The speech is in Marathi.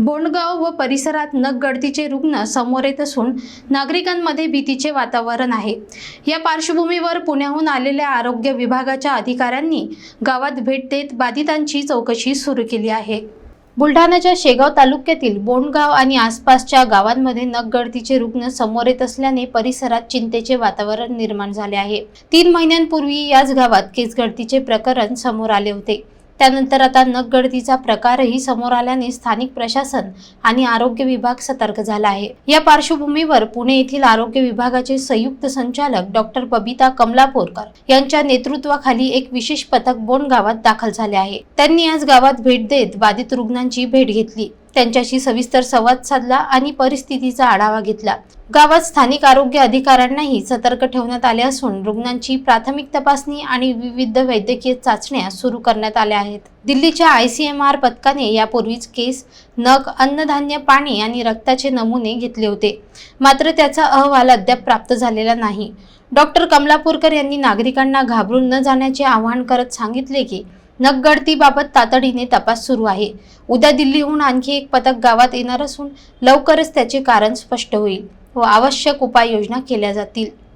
बोंडगाव व परिसरात नगगळतीचे रुग्ण समोर येत असून नागरिकांमध्ये भीतीचे वातावरण आहे. या पार्श्वभूमीवर पुण्याहून आलेल्या आरोग्य विभागाच्या अधिकाऱ्यांनी गावात भेट देत बाधितांची चौकशी सुरू केली आहे. बुलढाण्याच्या शेगाव तालुक्यातील बोंडगाव आणि आसपासच्या गावांमध्ये नगगळतीचे रुग्ण समोर येत असल्याने परिसरात चिंतेचे वातावरण निर्माण झाले आहे. तीन महिन्यांपूर्वी याच गावात केसगळतीचे प्रकरण समोर आले होते. त्यानंतर आता नगगळतीचा प्रकारही समोर आल्याने स्थानिक प्रशासन आणि आरोग्य विभाग सतर्क झाला आहे. या पार्श्वभूमीवर पुणे येथील आरोग्य विभागाचे संयुक्त संचालक डॉक्टर बबिता कमलापोरकर यांच्या नेतृत्वाखाली एक विशेष पथक बोंड गावात दाखल झाले आहे. त्यांनी आज गावात भेट देत बाधित रुग्णांची भेट घेतली. त्यांच्याशी सविस्तर संवाद साधला आणि परिस्थितीचा आढावा घेतला. गावात स्थानिक आरोग्य अधिकाऱ्यांनाही सतर्क ठेवण्यात आले असून रुग्णांची प्राथमिक तपासणी आणि विविध वैद्यकीय चाचण्या सुरू करण्यात आल्या आहेत. दिल्लीच्या आय सी एम आर पथकाने यापूर्वीच केस नग अन्नधान्य पाणी आणि रक्ताचे नमुने घेतले होते. मात्र त्याचा अहवाल अद्याप प्राप्त झालेला नाही. डॉक्टर कमलापूरकर यांनी नागरिकांना घाबरून न जाण्याचे आवाहन करत सांगितले की नगगळतीबाबत तातडीने तपास सुरू आहे. उद्या दिल्लीहून आणखी एक पथक गावात येणार असून लवकरच त्याचे कारण स्पष्ट होईल व आवश्यक उपाययोजना केल्या जातील.